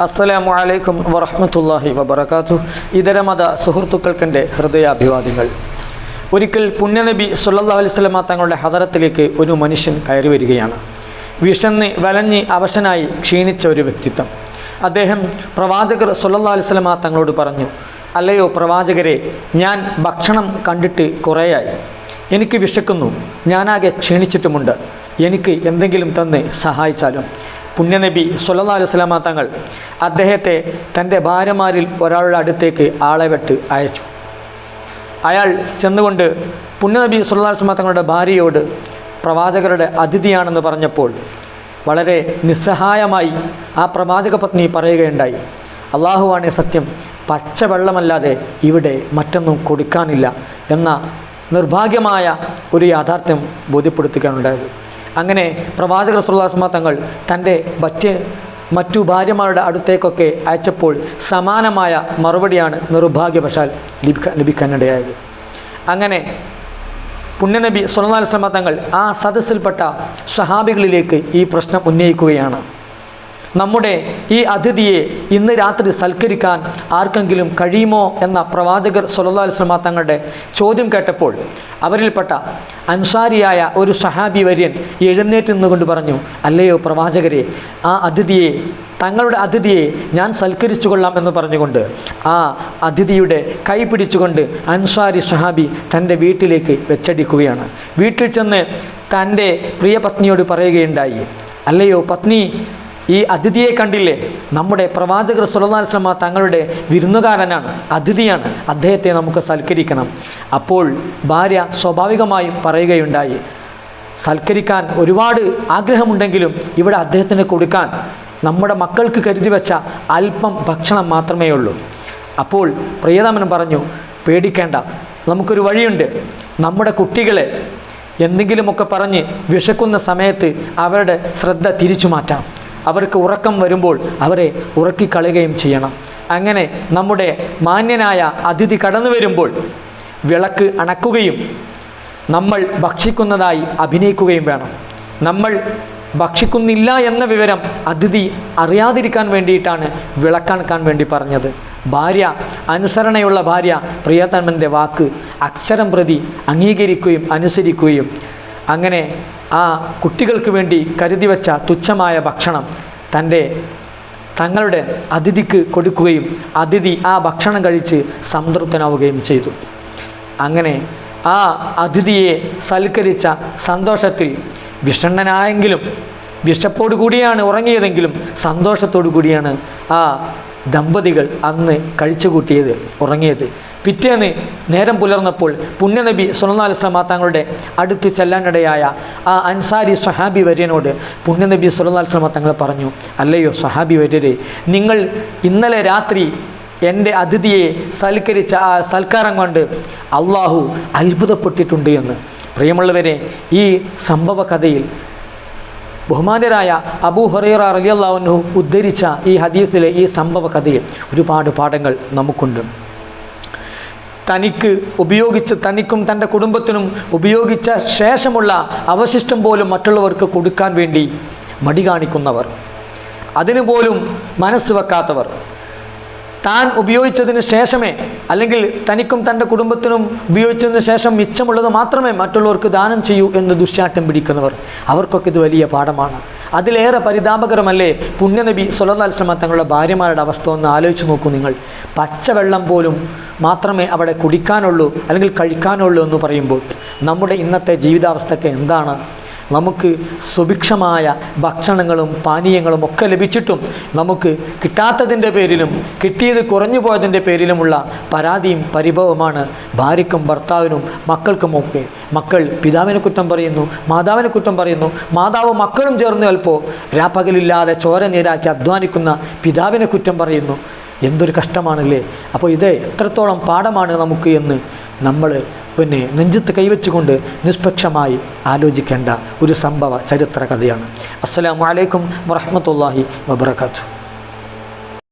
അസ്സലാമു അലൈക്കും വറഹ്മത്തുള്ളാഹി വബറകാതുഹു. ഇതരമത സുഹൃത്തുക്കൾക്കെന്റെ ഹൃദയാഭിവാദ്യങ്ങൾ. ഒരിക്കൽ പുണ്യനബി സുല്ലാ അലൈഹി വസല്ലമ തങ്ങളുടെ ഹദരത്തിലേക്ക് ഒരു മനുഷ്യൻ കയറി വരികയാണ്. വിഷന്ന് വലഞ്ഞ് അവശനായി ക്ഷീണിച്ച ഒരു വ്യക്തിത്വം. അദ്ദേഹം പ്രവാചകർ സുല്ലാ അലൈഹി വസല്ലമ തങ്ങളോട് പറഞ്ഞു അല്ലയോ പ്രവാചകരെ ഞാൻ ഭക്ഷണം കണ്ടിട്ട് കുറേയായി. എനിക്ക് വിശക്കുന്നു. ഞാനാകെ ക്ഷീണിച്ചിട്ടുമുണ്ട്. എനിക്ക് എന്തെങ്കിലും തന്ന് സഹായിച്ചാലും. പുണ്യനബി അലൈഹി വസല്ലമ തങ്ങൾ അദ്ദേഹത്തെ തന്റെ ഭാര്യമാരിൽ ഒരാളുടെ അടുത്തേക്ക് ആളെ വെട്ട് അയച്ചു. അയാൾ ചെന്നുകൊണ്ട് പുണ്യനബി സല്ലല്ലാഹു അലൈഹി വസല്ലമ തങ്ങളുടെ ഭാര്യയോട് പ്രവാചകരുടെ അതിഥിയാണെന്ന് പറഞ്ഞപ്പോൾ വളരെ നിസ്സഹായമായി ആ പ്രവാചക പത്നി പറയുകയുണ്ടായി. അള്ളാഹുവാണ് സത്യം പച്ചവെള്ളമല്ലാതെ ഇവിടെ മറ്റൊന്നും കൊടുക്കാനില്ല എന്ന നിർഭാഗ്യമായ ഒരു യാഥാർത്ഥ്യം ബോധ്യപ്പെടുത്തുകയാണുണ്ടായത് അങ്ങനെ പ്രവാചകർ സുല്ലാസ്മ തങ്ങൾ തന്റെ മറ്റ് മറ്റു ഭാര്യമാരുടെ അടുത്തേക്കൊക്കെ അയച്ചപ്പോൾ സമാനമായ മറുപടിയാണ് നിർഭാഗ്യവശാൽ ലഭിക്കാൻ ലഭിക്കാനിടയായത്. അങ്ങനെ പുണ്യനബി സുല്ലാ സ്വലമ തങ്ങൾ ആ സദസ്സിൽപ്പെട്ട സഹാബികളിലേക്ക് ഈ പ്രശ്നം ഉന്നയിക്കുകയാണ്. നമ്മുടെ ഈ അതിഥിയെ ഇന്ന് രാത്രി സൽക്കരിക്കാൻ ആർക്കെങ്കിലും കഴിയുമോ എന്ന പ്രവാചകർ സൊല്ലാസ്ലമ തങ്ങളുടെ ചോദ്യം കേട്ടപ്പോൾ അവരിൽപ്പെട്ട അൻസാരിയായ ഒരു സഹാബി വര്യൻ എഴുന്നേറ്റ് നിന്നുകൊണ്ട് പറഞ്ഞു അല്ലയോ പ്രവാചകരെ ആ അതിഥിയെ തങ്ങളുടെ അതിഥിയെ ഞാൻ സൽക്കരിച്ചു കൊള്ളാം എന്ന് പറഞ്ഞുകൊണ്ട് ആ അതിഥിയുടെ കൈ പിടിച്ചുകൊണ്ട് അൻസാരി സഹാബി തന്റെ വീട്ടിലേക്ക് വെച്ചടിക്കുകയാണ്. വീട്ടിൽ ചെന്ന് തന്റെ പ്രിയ പത്നിയോട് പറയുകയുണ്ടായി അല്ലയോ പത്നി ഈ അതിഥിയെ കണ്ടില്ലേ? നമ്മുടെ പ്രവാചകർ സുലതാസ്ലമ തങ്ങളുടെ വിരുന്നുകാരനാണ് അതിഥിയാണ്. അദ്ദേഹത്തെ നമുക്ക് സൽക്കരിക്കണം. അപ്പോൾ ഭാര്യ സ്വാഭാവികമായും പറയുകയുണ്ടായി സൽക്കരിക്കാൻ ഒരുപാട് ആഗ്രഹമുണ്ടെങ്കിലും ഇവിടെ അദ്ദേഹത്തിന് കൊടുക്കാൻ നമ്മുടെ മക്കൾക്ക് കരുതി വെച്ച അല്പം ഭക്ഷണം മാത്രമേ ഉള്ളൂ. അപ്പോൾ പ്രിയതമൻ പറഞ്ഞു പേടിക്കേണ്ട നമുക്കൊരു വഴിയുണ്ട്. നമ്മുടെ കുട്ടികളെ എന്തെങ്കിലുമൊക്കെ പറഞ്ഞ് വിശക്കുന്ന സമയത്ത് അവരുടെ ശ്രദ്ധ തിരിച്ചു മാറ്റാം. അവർക്ക് ഉറക്കം വരുമ്പോൾ അവരെ ഉറക്കിക്കളയുകയും ചെയ്യണം. അങ്ങനെ നമ്മുടെ മാന്യനായ അതിഥി കടന്നു വരുമ്പോൾ വിളക്ക് അണക്കുകയും നമ്മൾ ഭക്ഷിക്കുന്നതായി അഭിനയിക്കുകയും വേണം. നമ്മൾ ഭക്ഷിക്കുന്നില്ല എന്ന വിവരം അതിഥി അറിയാതിരിക്കാൻ വേണ്ടിയിട്ടാണ് വിളക്കണക്കാൻ വേണ്ടി പറഞ്ഞത്. ഭാര്യ അനുസരണയുള്ള ഭാര്യ പ്രിയതമന്റെ വാക്ക് അക്ഷരം പ്രതി അംഗീകരിക്കുകയും അനുസരിക്കുകയും. അങ്ങനെ ആ കുട്ടികൾക്ക് വേണ്ടി കരുതി വച്ച തുച്ഛമായ ഭക്ഷണം തന്റെ തങ്ങളുടെ അതിഥിക്ക് കൊടുക്കുകയും അതിഥി ആ ഭക്ഷണം കഴിച്ച് സംതൃപ്തനാവുകയും ചെയ്തു. അങ്ങനെ ആ അതിഥിയെ സൽക്കരിച്ച സന്തോഷത്തിൽ വിഷണ്ണനായെങ്കിലും വിഷപ്പോടു കൂടിയാണ് ഉറങ്ങിയതെങ്കിലും സന്തോഷത്തോടു കൂടിയാണ് ആ ദമ്പതികൾ അന്ന് കഴിച്ചുകൂട്ടിയത് ഉറങ്ങിയത്. പിറ്റേന്ന് നേരം പുലർന്നപ്പോൾ പുണ്യനബി സുലനാലിസ്ലാം തങ്ങളുടെ അടുത്ത് ചെല്ലാനിടയായ ആ അൻസാരി സഹാബി വര്യനോട് പുണ്യനബി സുലനാലിസ്ലാം തങ്ങൾ പറഞ്ഞു അല്ലയോ സഹാബി വര്യരെ നിങ്ങൾ ഇന്നലെ രാത്രി എന്റെ അതിഥിയെ സൽക്കരിച്ച ആ സൽക്കാരം കൊണ്ട് അള്ളാഹു അത്ഭുതപ്പെട്ടിട്ടുണ്ട് എന്ന്. പ്രിയമുള്ളവരെ ഈ സംഭവ കഥയിൽ ബഹുമാന്യരായ അബൂ ഹുറൈറ റലിയല്ലാവുന്നു ഉദ്ധരിച്ച ഈ ഹദീസിലെ ഈ സംഭവ കഥയിൽ ഒരുപാട് പാഠങ്ങൾ നമുക്കുണ്ട്. തനിക്ക് ഉപയോഗിച്ച് തനിക്കും തന്റെ കുടുംബത്തിനും ഉപയോഗിച്ച ശേഷമുള്ള അവശിഷ്ടം പോലും മറ്റുള്ളവർക്ക് കൊടുക്കാൻ വേണ്ടി മടി കാണിക്കുന്നവർ അതിനു പോലും മനസ്സ് വെക്കാത്തവർ താൻ ഉപയോഗിച്ചതിന് ശേഷമേ അല്ലെങ്കിൽ തനിക്കും തന്റെ കുടുംബത്തിനും ഉപയോഗിച്ചതിന് ശേഷം മിച്ചമുള്ളത് മാത്രമേ മറ്റുള്ളവർക്ക് ദാനം ചെയ്യൂ എന്ന് ദുശ്ശാട്ടം പിടിക്കുന്നവർ. അവർക്കൊക്കെ ഇത് വലിയ പാഠമാണ്. അതിലേറെ പരിതാപകരമല്ലേ പുണ്യനബി സുലതാൽശ്രമ തങ്ങളുടെ ഭാര്യമാരുടെ അവസ്ഥ ഒന്ന് ആലോചിച്ച് നോക്കൂ നിങ്ങൾ. പച്ചവെള്ളം പോലും മാത്രമേ അവിടെ കുടിക്കാനുള്ളൂ അല്ലെങ്കിൽ കഴിക്കാനുള്ളൂ എന്ന് പറയുമ്പോൾ നമ്മുടെ ഇന്നത്തെ ജീവിതാവസ്ഥയ്ക്ക് എന്താണ് നമുക്ക് സുഭിക്ഷമായ ഭക്ഷണങ്ങളും പാനീയങ്ങളും ഒക്കെ ലഭിച്ചിട്ടും നമുക്ക് കിട്ടാത്തതിന്റെ പേരിലും കിട്ടിയത് കുറഞ്ഞു പോയതിന്റെ പേരിലുമുള്ള പരാതിയും പരിഭവമാണ് ഭാര്യയ്ക്കും ഭർത്താവിനും മക്കൾക്കുമൊക്കെ മക്കൾ പിതാവിനെ കുറ്റം പറയുന്നു മാതാവിനെ കുറ്റം പറയുന്നു മാതാവ് മക്കളും ചേർന്ന് ചിലപ്പോൾ രാപ്പകലില്ലാതെ ചോര നീരാക്കി അധ്വാനിക്കുന്ന പിതാവിനെ കുറ്റം പറയുന്നു. എന്തൊരു കഷ്ടമാണല്ലേ? അപ്പോൾ ഇത് എത്രത്തോളം പാഠമാണ് നമുക്ക് എന്ന് നമ്മൾ പിന്നെ നെഞ്ചത്ത് കൈവച്ചുകൊണ്ട് നിഷ്പക്ഷമായി ആലോചിക്കേണ്ട ഒരു സംഭവ ചരിത്ര കഥയാണ് അസ്സാം വലൈക്കും വറഹ്മത്തുള്ളാഹി വബറകാതുഹു.